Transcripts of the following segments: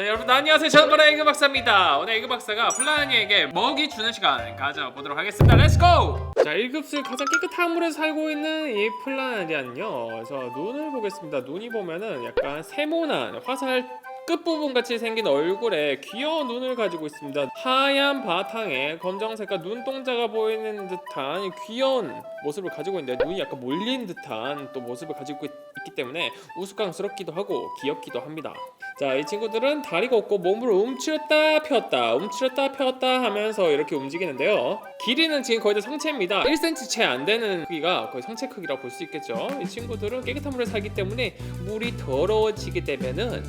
자 여러분 안녕하세요. 저는 바로 에그 박사입니다. 오늘 에그 박사가 플라니에게 먹이 주는 시간 가져보도록 하겠습니다. 렛츠고 자 1급수 가장 깨끗한 물에 살고 있는 이 플라니아는요 저 눈을 보겠습니다. 눈이 보면은 약간 세모난 화살 끝부분 같이 생긴 얼굴에 귀여운 눈을 가지고 있습니다. 하얀 바탕에 검정색과 눈동자가 보이는 듯한 귀여운 모습을 가지고 있는데 눈이 약간 몰린 듯한 또 모습을 가지고 있, 기 때문에 우스꽝스럽기도 하고 귀엽기도 합니다. 자, 이 친구들은 다리가 없고 몸을 움츠렸다 폈다, 움츠렸다 폈다 하면서 이렇게 움직이는데요. 길이는 지금 거의 다 성체입니다. 1cm 채 안 되는 크기가 거의 성체 크기라고 볼 수 있겠죠. 이 친구들은 깨끗한 물에 살기 때문에 물이 더러워지게 되면은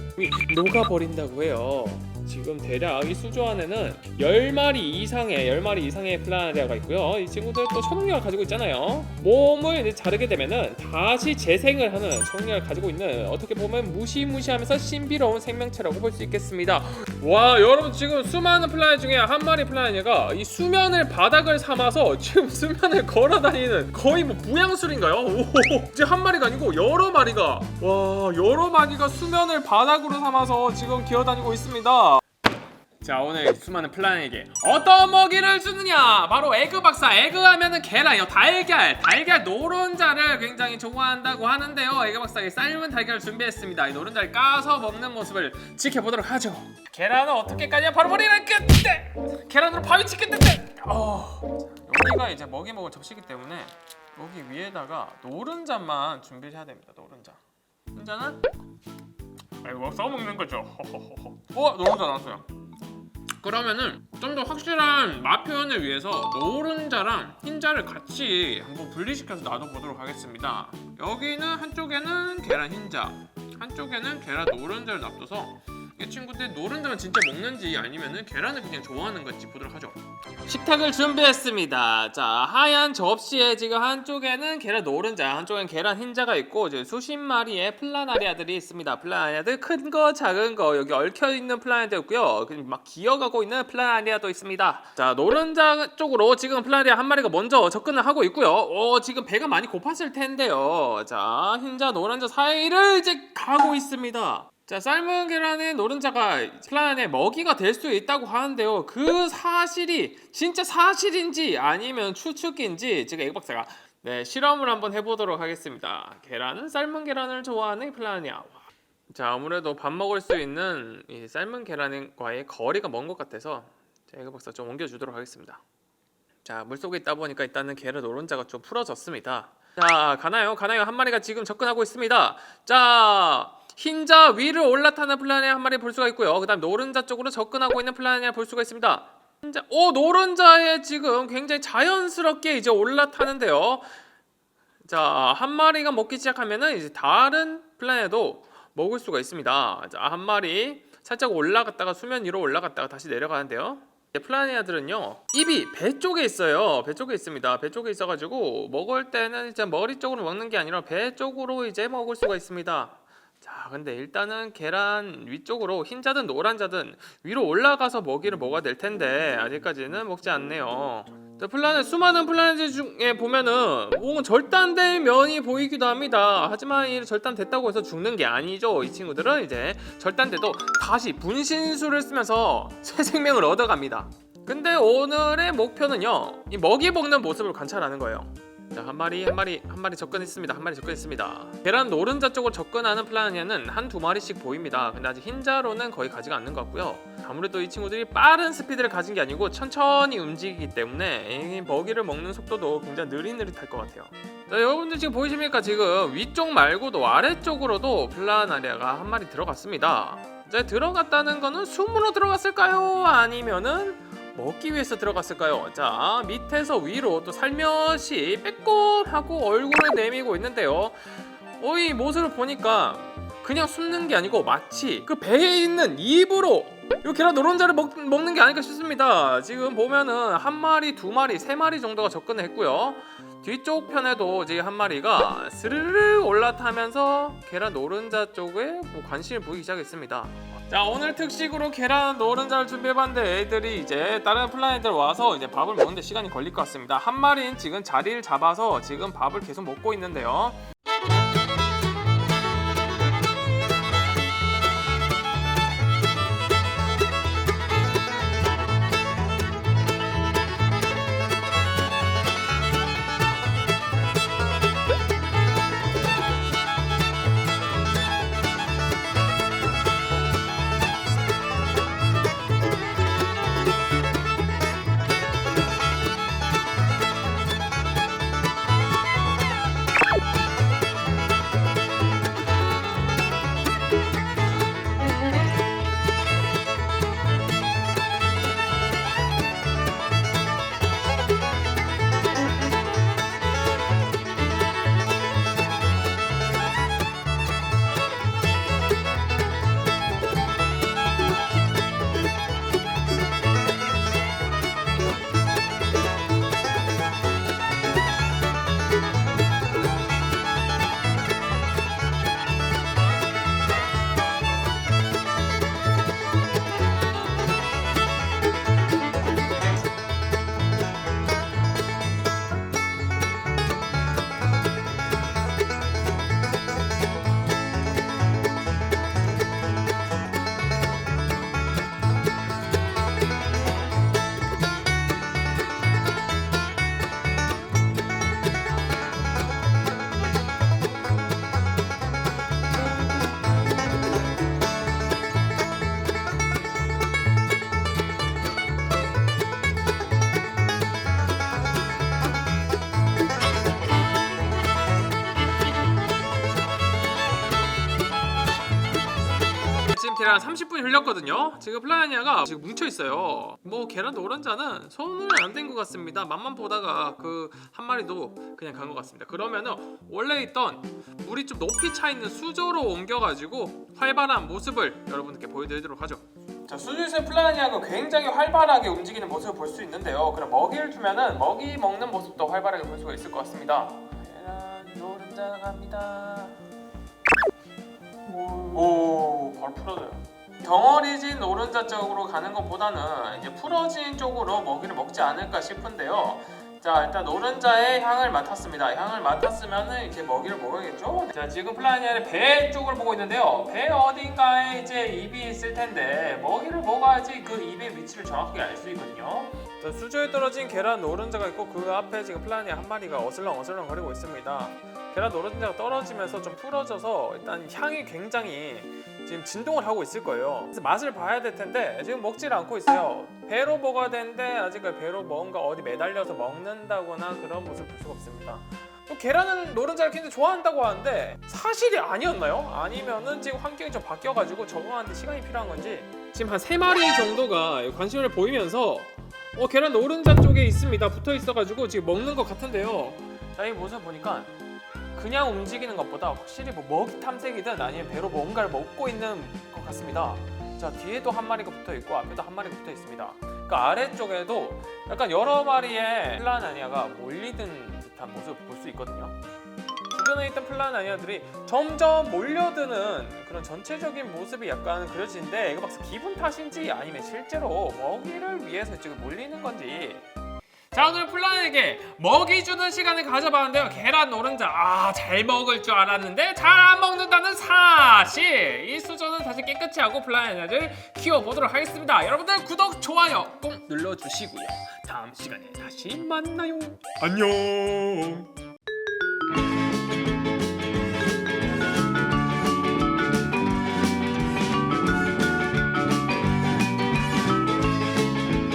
녹아버린다고 해요. 지금 대략 이 수조 안에는 10마리 이상의 10마리 이상의 플라나리아가 있고요. 이 친구들 또 초능력을 가지고 있잖아요. 몸을 이제 자르게 되면은 다시 재생을 하는 초능력을 가지고 있는 어떻게 보면 무시무시하면서 신비로운 생명체라고 볼 수 있겠습니다. 와 여러분 지금 수많은 플라네 중에 한 마리 플라네가 이 수면을 바닥을 삼아서 지금 수면을 걸어다니는 거의 뭐 부양술인가요? 오, 지금 한 마리가 아니고 여러 마리가 와 여러 마리가 수면을 바닥으로 삼아서 지금 기어다니고 있습니다. 자 오늘 수많은 플라네에게 어떤 먹이를 주느냐? 바로 에그 박사. 에그 하면은 계란이요. 달걀. 달걀 노른자를 굉장히 좋아한다고 하는데요. 에그 박사가 삶은 달걀을 준비했습니다. 이 노른자를 까서 먹는 모습을 지켜보도록 하죠. 계란은 어떻게 까냐? 바로 머리를 끝때 계란으로 파위치기 끝때 어 여기가 이제 먹이 먹을 접시기 때문에 여기 위에다가 노른자만 준비를 해야 됩니다. 노른자. 노른자는 아이고 써먹는 거죠. 허허허허 어 노른자 나왔어요 그러면은 좀 더 확실한 맛 표현을 위해서 노른자랑 흰자를 같이 한번 분리시켜서 놔둬보도록 하겠습니다. 여기는 한쪽에는 계란 흰자, 한쪽에는 계란 노른자를 놔둬서 이 친구들 노른자만 진짜 먹는지 아니면은 계란을 그냥 좋아하는 건지 보도록 하죠. 식탁을 준비했습니다. 자 하얀 접시에 지금 한쪽에는 계란 노른자, 한쪽엔 계란 흰자가 있고 이제 수십 마리의 플라나리아들이 있습니다. 플라나리아들 큰 거, 작은 거 여기 얽혀 있는 플라나리아 있고요. 막 기어가고 있는 플라나리아도 있습니다. 자 노른자 쪽으로 지금 플라나리아 한 마리가 먼저 접근을 하고 있고요. 어 지금 배가 많이 고팠을 텐데요. 자 흰자, 노른자 사이를 이제 가고 있습니다. 자 삶은 계란의 노른자가 플라넷의 먹이가 될 수 있다고 하는데요. 그 사실이 진짜 사실인지 아니면 추측인지 지금 에그 박사가 네 실험을 한번 해보도록 하겠습니다. 계란은 삶은 계란을 좋아하는 플라넷이야. 자 아무래도 밥 먹을 수 있는 이 삶은 계란과의 거리가 먼 것 같아서 자, 에그 박사 좀 옮겨주도록 하겠습니다. 자 물속에 있다 보니까 일단은 계란 노른자가 좀 풀어졌습니다. 자 가나요? 가나요? 한 마리가 지금 접근하고 있습니다. 자 흰자 위를 올라타는 플라네 한 마리 볼 수가 있고요. 그다음 노른자 쪽으로 접근하고 있는 플라네 볼 수가 있습니다. 흰자, 오 노른자에 지금 굉장히 자연스럽게 이제 올라타는데요. 자 한 마리가 먹기 시작하면은 이제 다른 플라네도 먹을 수가 있습니다. 자한 마리 살짝 올라갔다가 수면 위로 올라갔다가 다시 내려가는데요. 플라니아들은요 입이 배 쪽에 있어요 배 쪽에 있습니다 배 쪽에 있어가지고 먹을 때는 이제 머리 쪽으로 먹는 게 아니라 배 쪽으로 이제 먹을 수가 있습니다 자 근데 일단은 계란 위쪽으로 흰자든 노란자든 위로 올라가서 먹이를 먹어야 될 텐데 아직까지는 먹지 않네요. 자, 플라넷 수많은 플라넷 중에 보면은 뭔가 절단된 면이 보이기도 합니다. 하지만 이 절단됐다고 해서 죽는 게 아니죠 이 친구들은. 이제 절단돼도 다시 분신술을 쓰면서 새 생명을 얻어갑니다. 근데 오늘의 목표는요 이 먹이 먹는 모습을 관찰하는 거예요 자, 한 마리 한 마리 한 마리 접근했습니다. 한 마리 접근했습니다. 계란 노른자 쪽으로 접근하는 플라니아는 한 두 마리씩 보입니다. 근데 아직 흰자로는 거의 가지가 않는 것 같고요. 아무래도 이 친구들이 빠른 스피드를 가진 게 아니고 천천히 움직이기 때문에 이 먹이를 먹는 속도도 굉장히 느릿느릿할 것 같아요. 자, 여러분들 지금 보이십니까? 지금 위쪽 말고도 아래쪽으로도 플라나리아가 한 마리 들어갔습니다. 자, 들어갔다는 거는 숨으로 들어갔을까요? 아니면은 먹기 위해서 들어갔을까요? 자 밑에서 위로 또 살며시 빼꼼하고 얼굴을 내미고 있는데요. 어, 이 모습을 보니까 그냥 숨는 게 아니고 마치 그 배에 있는 입으로 이 계란 노른자를 먹, 먹는 게 아닐까 싶습니다. 지금 보면은 한 마리 두 마리 세 마리 정도가 접근을 했고요. 뒤쪽 편에도 이제 한 마리가 스르르 올라타면서 계란 노른자 쪽에 뭐 관심을 보이기 시작했습니다 자 오늘 특식으로 계란 노른자를 준비해봤는데 애들이 이제 다른 플라넷들 와서 이제 밥을 먹는데 시간이 걸릴 것 같습니다. 한 마리는 지금 자리를 잡아서 지금 밥을 계속 먹고 있는데요 계란 30분이 흘렸거든요. 지금 플라니아가 지금 뭉쳐 있어요. 뭐 계란 노른자는 손을 안 댄 것 같습니다. 맛만 보다가 그 한 마리도 그냥 간 것 같습니다. 그러면은 원래 있던 물이 좀 높이 차 있는 수조로 옮겨가지고 활발한 모습을 여러분들께 보여드리도록 하죠. 자 수조에서 플라니아가 굉장히 활발하게 움직이는 모습을 볼 수 있는데요. 그럼 먹이를 주면은 먹이 먹는 모습도 활발하게 볼 수가 있을 것 같습니다. 계란 노른자 갑니다. 오, 바로 풀어져요. 덩어리진 노른자 쪽으로 가는 것보다는 이제 풀어진 쪽으로 먹이를 먹지 않을까 싶은데요. 자, 일단 노른자의 향을 맡았습니다. 향을 맡았으면은 이제 먹이를 먹어야겠죠. 자, 지금 플라니아의 배 쪽을 보고 있는데요. 배 어딘가에 이제 입이 있을 텐데 먹이를 먹어야지 그 입의 위치를 정확하게 알 수 있거든요. 자, 수조에 떨어진 계란 노른자가 있고 그 앞에 지금 플라니아 한 마리가 어슬렁 어슬렁 거리고 있습니다. 계란 노른자가 떨어지면서 좀 풀어져서 일단 향이 굉장히 지금 진동을 하고 있을 거예요. 그래서 맛을 봐야 될 텐데 지금 먹질 않고 있어요. 배로 먹어야 되는데 아직 그 배로 뭔가 어디 매달려서 먹는다거나 그런 모습을 볼 수가 없습니다. 또 계란은 노른자를 굉장히 좋아한다고 하는데 사실이 아니었나요? 아니면은 지금 환경이 좀 바뀌어가지고 적응하는데 시간이 필요한 건지 지금 한 세 마리 정도가 관심을 보이면서 어 계란 노른자 쪽에 있습니다. 붙어 있어가지고 지금 먹는 것 같은데요. 자 이 모습 보니까 그냥 움직이는 것보다 확실히 뭐 먹이 탐색이든 아니면 배로 뭔가를 먹고 있는 것 같습니다. 자 뒤에도 한 마리가 붙어 있고 앞에도 한 마리가 붙어 있습니다. 그 아래쪽에도 약간 여러 마리의 플라나니아가 몰리든 듯한 모습을 볼수 있거든요. 주변에 있던 플라나니아들이 점점 몰려드는 그런 전체적인 모습이 약간 그려지는데 이거 막상 기분 탓인지 아니면 실제로 먹이를 위해서 지금 몰리는 건지. 자 오늘 플라에게 먹이 주는 시간을 가져봤는데요. 계란 노른자. 아 잘 먹을 줄 알았는데 잘 안 먹는다는 사실. 이 수저는 다시 깨끗이 하고 플라에를 키워보도록 하겠습니다. 여러분들 구독 좋아요 꼭 눌러주시고요. 다음 시간에 다시 만나요. 안녕